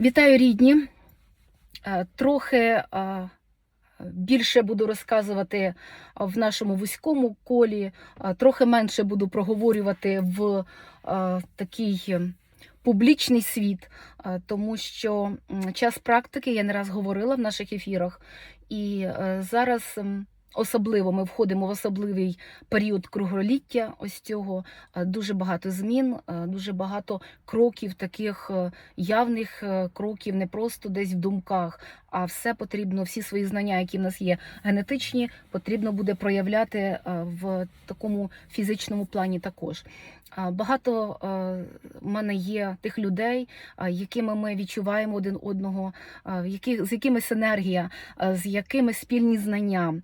Вітаю рідні. Е, Трохи е, більше буду розказувати в нашому вузькому колі, е, трохи менше буду проговорювати в такий публічний світ, тому що час практики я не раз говорила в наших ефірах, і зараз. Особливо ми входимо в особливий період круголіття. Ось цього Е, дуже багато змін, е, дуже багато кроків, таких е, явних кроків, не просто десь в думках, а все потрібно, всі свої знання, які в нас є генетичні, потрібно буде проявляти в такому фізичному плані також. Багато в мене є тих людей, якими ми відчуваємо один одного, з якими синергія, з якими спільні знання,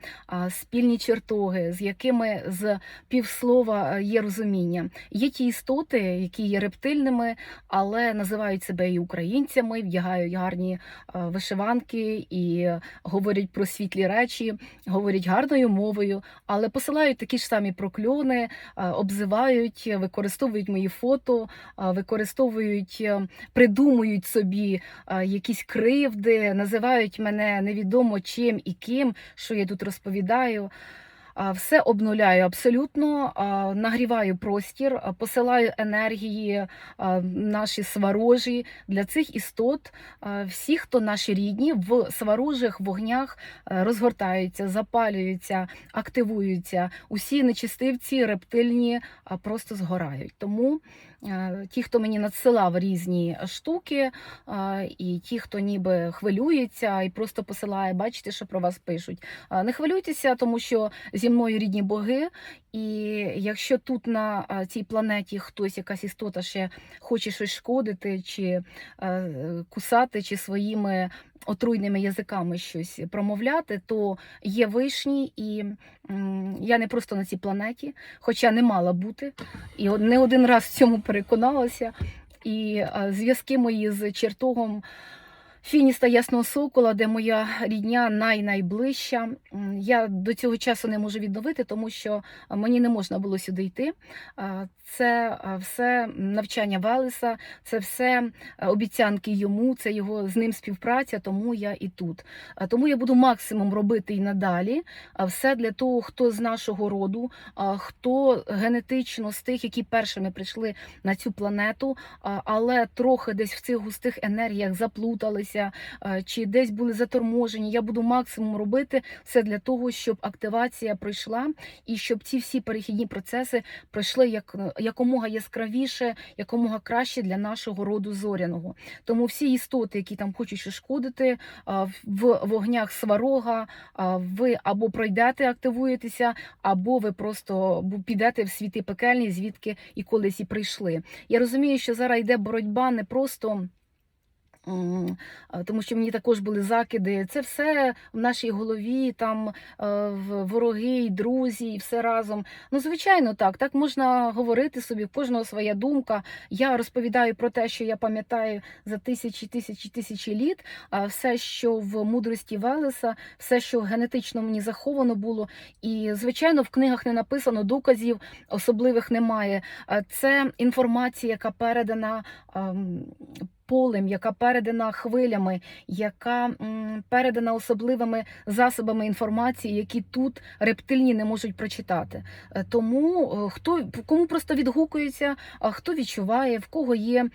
спільні чертоги, з якими з півслова є розуміння. Є ті істоти, які є рептильними, але називають себе і українцями, вдягають гарні вишиванки і говорять про світлі речі, говорять гарною мовою, але посилають такі ж самі прокльони, обзивають, використовують мої фото, використовують, е, придумують собі якісь кривди, називають мене невідомо чим і ким, що я тут розповідаю. Все обнуляю абсолютно, нагріваю простір, посилаю енергії наші сварожі для цих істот. Всі, хто наші рідні, в сварожих вогнях розгортаються, запалюються, активуються. Усі нечистивці, рептильні просто згорають. Тому ті, хто мені надсилав різні штуки, і ті, хто ніби хвилюється і просто посилає, бачите, що про вас пишуть. Не хвилюйтеся, тому що зі мною рідні боги. І якщо тут на цій планеті хтось, якась істота ще хоче щось шкодити, чи е, кусати, чи своїми отруйними язиками щось промовляти, то є вишні, і я не просто на цій планеті, хоча не мала бути. І не один раз в цьому переконалася. І зв'язки мої з чертогом Фініста Ясного Сокола, де моя рідня най-найближча. Я до цього часу не можу відновити, тому що мені не можна було сюди йти. Це все навчання Велеса, це все обіцянки йому, це його з ним співпраця, тому я і тут. Тому я буду максимум робити і надалі. Все для того, хто з нашого роду, хто генетично з тих, які першими прийшли на цю планету, але трохи десь в цих густих енергіях заплуталися, а, чи десь були заторможені. Я буду максимум робити все для того, щоб активація пройшла і щоб ці всі перехідні процеси пройшли як якомога яскравіше, якомога краще для нашого роду зоряного. Тому всі істоти, які там хочуть шкодити в вогнях сварога, ви або пройдете, активуєтеся, або ви просто підете в світи пекельні, звідки і колись і прийшли. Я розумію, що зараз йде боротьба не просто. Тому що мені також були закиди. Це все в нашій голові, там е, вороги, і друзі, і все разом. Ну, звичайно, так. Так можна говорити собі, в кожного своя думка. Я розповідаю про те, що я пам'ятаю за тисячі, тисячі, тисячі літ. Все, що в мудрості Велеса, все, що генетично мені заховано було. І, звичайно, в книгах не написано, доказів особливих немає. Це інформація, яка передана. Ем, Полем, яка передана хвилями, яка передана особливими засобами інформації, які тут рептильні не можуть прочитати. Е, Тому е, хто кому просто відгукується, а хто відчуває, в кого є.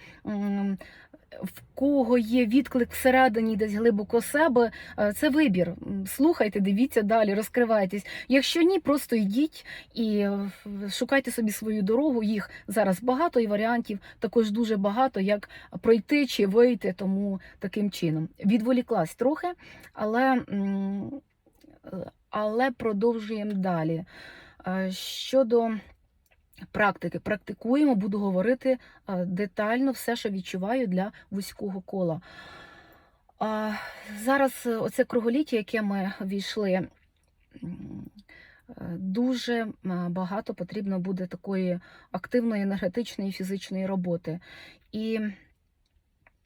В кого є відклик всередині, десь глибоко себе, е, це вибір. Слухайте, дивіться далі, розкривайтесь. Якщо ні, просто йдіть і е, шукайте собі свою дорогу. Їх зараз багато і варіантів також дуже багато, як пройти чи вийти. Тому таким чином відволіклась трохи, але, е, але продовжуємо далі. Щодо практики, практикуємо, буду говорити е, детально все, що відчуваю для вузького кола. А Зараз е, оце круголіття, яке ми війшли, е, дуже багато потрібно буде такої активної енергетичної фізичної роботи. І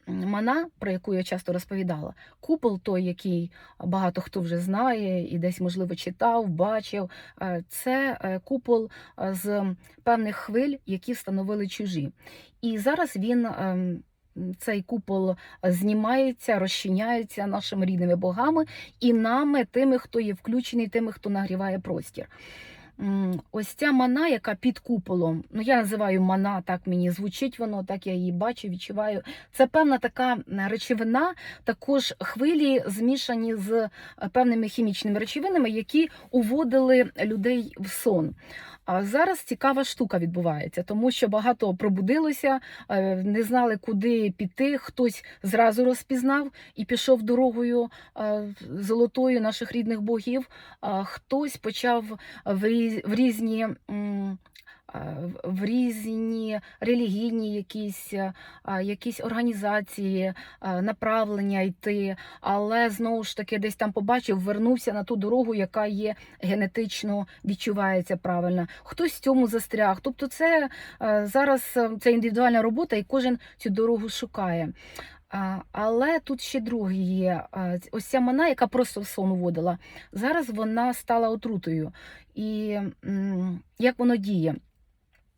Мана, про яку я часто розповідала, купол той, який багато хто вже знає і десь, можливо, читав, бачив, е, це е, купол е, з певних хвиль, які встановили чужі. І зараз він ем, цей купол знімається, розчиняється нашими рідними богами і нами, тими, хто є включений, тими, хто нагріває простір. Ось ця мана, яка під куполом, ну я називаю мана, так мені звучить воно, так я її бачу, відчуваю. Це певна така речовина, також хвилі змішані з е, певними хімічними речовинами, які уводили людей в сон. А зараз цікава штука відбувається, тому що багато пробудилося, е, не знали, куди піти. Хтось зразу розпізнав і пішов дорогою е, золотою наших рідних богів. Хтось почав в різні. Е, В різні релігійні якісь, е, якісь організації, е, направлення йти, але знову ж таки десь там побачив, вернувся на ту дорогу, яка є генетично відчувається правильно. Хтось цьому застряг. Тобто, це зараз це індивідуальна робота, і кожен цю дорогу шукає. Але тут ще друге є. Ось ця мана, яка просто в сон уводила, зараз вона стала отрутою. І як воно діє?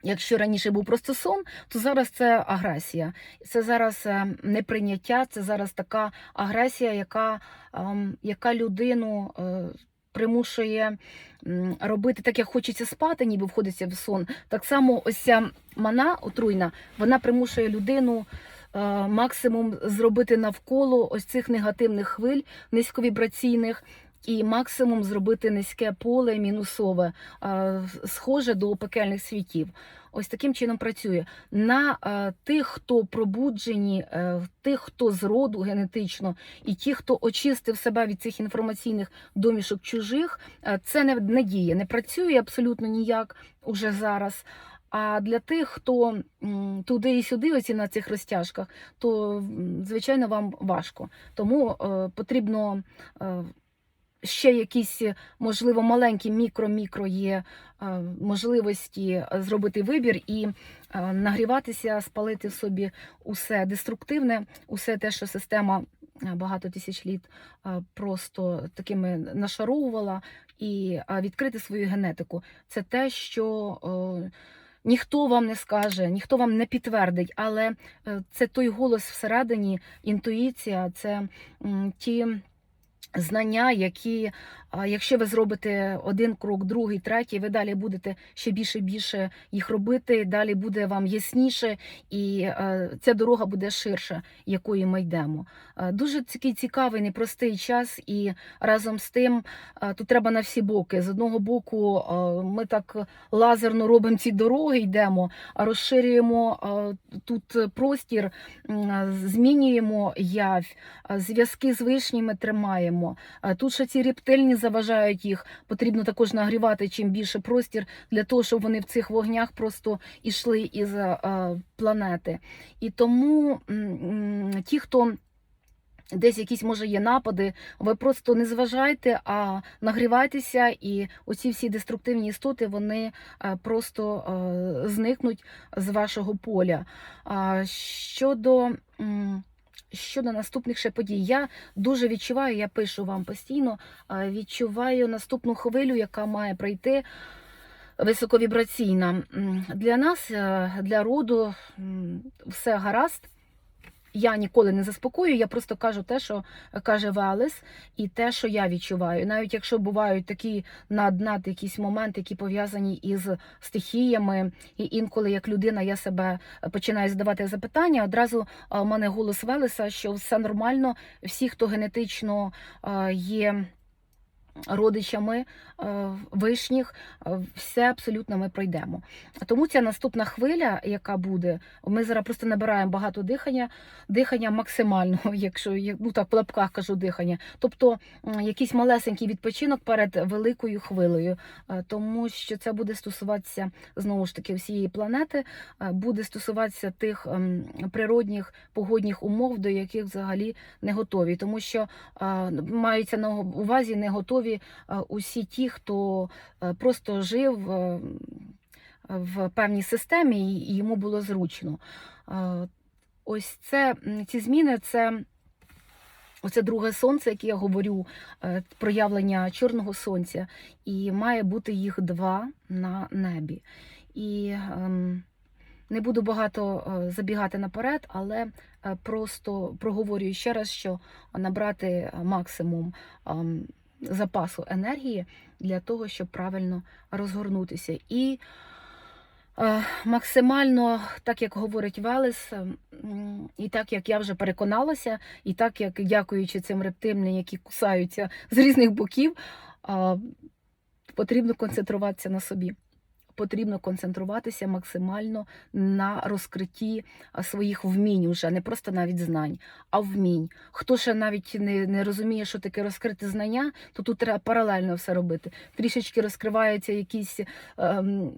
Якщо раніше був просто сон, то зараз це агресія. Це зараз е, неприйняття, це зараз така агресія, яка, ем, яка людину е, примушує робити так, як хочеться спати, ніби входиться в сон. Так само ось ця мана отруйна, вона примушує людину е, максимум зробити навколо ось цих негативних хвиль низьковібраційних. І максимум зробити низьке поле мінусове, е, схоже до пекельних світів. Ось таким чином працює. На е, тих, хто пробуджені, е, тих, хто з роду генетично, і ті, хто очистив себе від цих інформаційних домішок чужих, це не, не діє, не працює абсолютно ніяк уже зараз. А для тих, хто туди і сюди, оці на цих розтяжках, то звичайно вам важко. Тому е, потрібно. Е, Ще якісь, можливо, маленькі мікро-мікро є е, можливості е, зробити вибір і е, нагріватися, спалити в собі усе деструктивне, усе те, що система е, багато тисяч літ е, просто такими нашаровувала, і е, відкрити свою генетику. Це те, що. е, Ніхто вам не скаже, ніхто вам не підтвердить, але е, це той голос всередині, інтуїція, це ті знання, які, якщо ви зробите один крок, другий, третій, ви далі будете ще більше більше їх робити, далі буде вам ясніше, і е, ця дорога буде ширша, якою ми йдемо. Е, Дуже такий цікавий, непростий час, і разом з тим е, тут треба на всі боки. З одного боку, ми так лазерно робимо ці дороги, йдемо, розширюємо тут простір, змінюємо явь, зв'язки з вишніми тримаємо. А Тут ще ці рептильні заважають їх. Потрібно також нагрівати чим більше простір для того, щоб вони в цих вогнях просто йшли із планети. І тому ті, хто. Десь якісь може є напади, ви просто не зважайте, а нагрівайтеся, і оці всі деструктивні істоти вони е, просто е, зникнуть з вашого поля. Щодо Щодо наступних ще подій, я дуже відчуваю, я пишу вам постійно, відчуваю наступну хвилю, яка має прийти високовібраційна. Для нас, е, для роду, все гаразд. Я ніколи не заспокою, я просто кажу те, що каже Велес, і те, що я відчуваю. Навіть якщо бувають такі над-над якісь моменти, які пов'язані із стихіями, і інколи як людина я себе починаю задавати запитання, одразу в мене голос Велеса, що все нормально, всі, хто генетично є. Родичами е, вишніх, е, все абсолютно ми пройдемо. Тому ця наступна хвиля, яка буде, ми зараз просто набираємо багато дихання, дихання максимально, якщо ну так в лапках кажу дихання. Тобто якийсь малесенький відпочинок перед великою хвилею, Е, тому що це буде стосуватися знову ж таки всієї планети, буде стосуватися тих ем, природних погодних умов, до яких взагалі не готові, тому що маються на увазі не готові е, усі ті, хто е, просто жив е, в певній системі і йому було зручно. Ось це ці зміни це. Оце друге сонце, яке я говорю, проявлення чорного сонця, і має бути їх два на небі. І ем, Не буду багато забігати наперед, але просто проговорюю ще раз, що набрати максимум ам, запасу енергії для того, щоб правильно розгорнутися. І е, максимально, так як говорить Велес, і так як я вже переконалася, і так як дякуючи цим рептильним, які кусаються з різних боків, потрібно концентруватися на собі. Потрібно концентруватися максимально на розкритті своїх вмінь, уже не просто навіть знань, а вмінь. Хто ще навіть не, не розуміє, що таке розкрити знання, то тут треба паралельно все робити. Трішечки розкриваються якісь ем,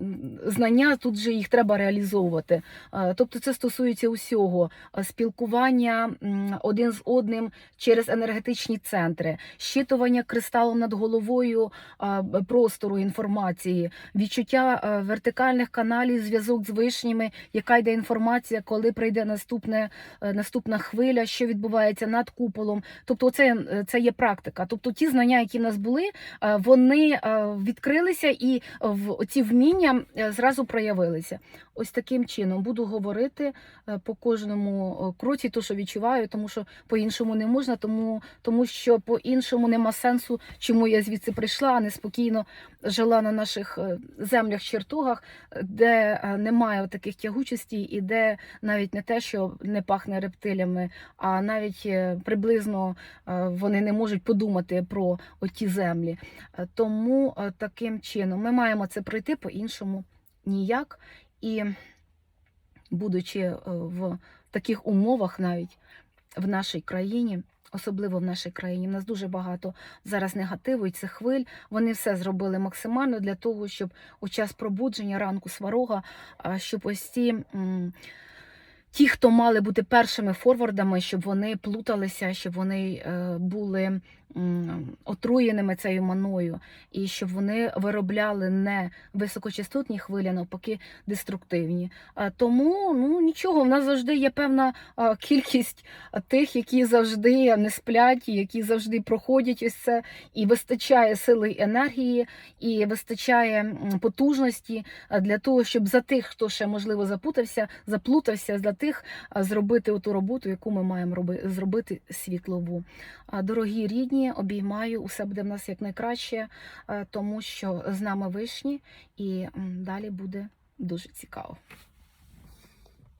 знання, тут же їх треба реалізовувати. Е, Тобто це стосується усього Е, спілкування один з одним через енергетичні центри, щитування кристалом над головою б- простору інформації, відчуття е, вертикальних каналів, зв'язок з вишніми, яка йде інформація, коли прийде наступне, е, наступна хвиля, що відбувається над куполом. Тобто, це, це є практика. Тобто, ті знання, які в нас були, е, вони е, відкрилися і в ці вміння е, зразу проявилися. Ось таким чином буду говорити е, по кожному е, кроці, то що відчуваю, тому що по-іншому не можна, тому, тому що по-іншому нема сенсу, чому я звідси прийшла, а не спокійно жила на наших е, землях, чертогах, де е, немає таких тягучостей і де навіть не те, що не пахне рептилями, а навіть е, приблизно е, вони не можуть подумати про оті землі. Тому таким чином ми маємо це пройти по-іншому ніяк. І будучи в таких умовах навіть в нашій країні, особливо в нашій країні, в нас дуже багато зараз негативу і цих хвиль. Вони все зробили максимально для того, щоб у час пробудження ранку сварога, щоб ось ці. Ті, хто мали бути першими форвардами, щоб вони плуталися, щоб вони е, були отруєними цією маною, і щоб вони виробляли не високочастотні хвилі, а навпаки, деструктивні. Тому ну нічого, в нас завжди є певна кількість тих, які завжди не сплять, які завжди проходять ось це, і вистачає сили і енергії, і вистачає потужності для того, щоб за тих, хто ще можливо запутався, заплутався, для тих зробити ту роботу, яку ми маємо роби- зробити світлову. Дорогі рідні, обіймаю, усе буде в нас якнайкраще, найкраще, тому що з нами вишні, і далі буде дуже цікаво.